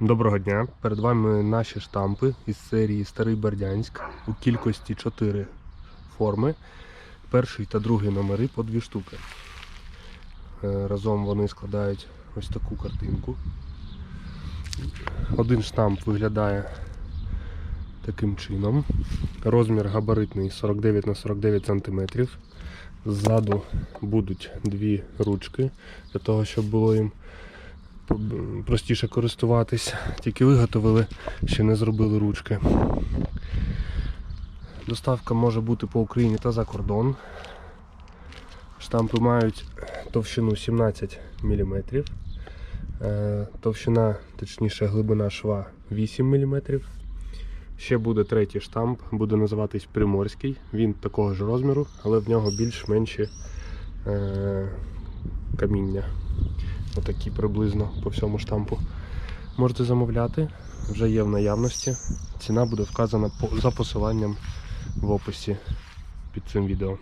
Доброго дня! Перед вами наші штампи із серії Старий Бердянськ у кількості 4 форми. Перший та другий номери по дві штуки. Е, Разом вони складають ось таку картинку. Один штамп виглядає таким чином. Розмір габаритний 49 на 49 см. Ззаду будуть дві ручки для того, щоб було їм простіше користуватись. Тільки виготовили, ще не зробили ручки. Доставка може бути по Україні та за кордон. Штампи мають товщину 17 мм. Товщина, точніше, глибина шва 8 мм. Ще буде третій штамп, буде називатись Приморський. Він такого ж розміру, але в нього більш-менші е, каміння. Отакі приблизно по всьому штампу. Можете замовляти, вже є в наявності. Ціна буде вказана за посиланням в описі під цим відео.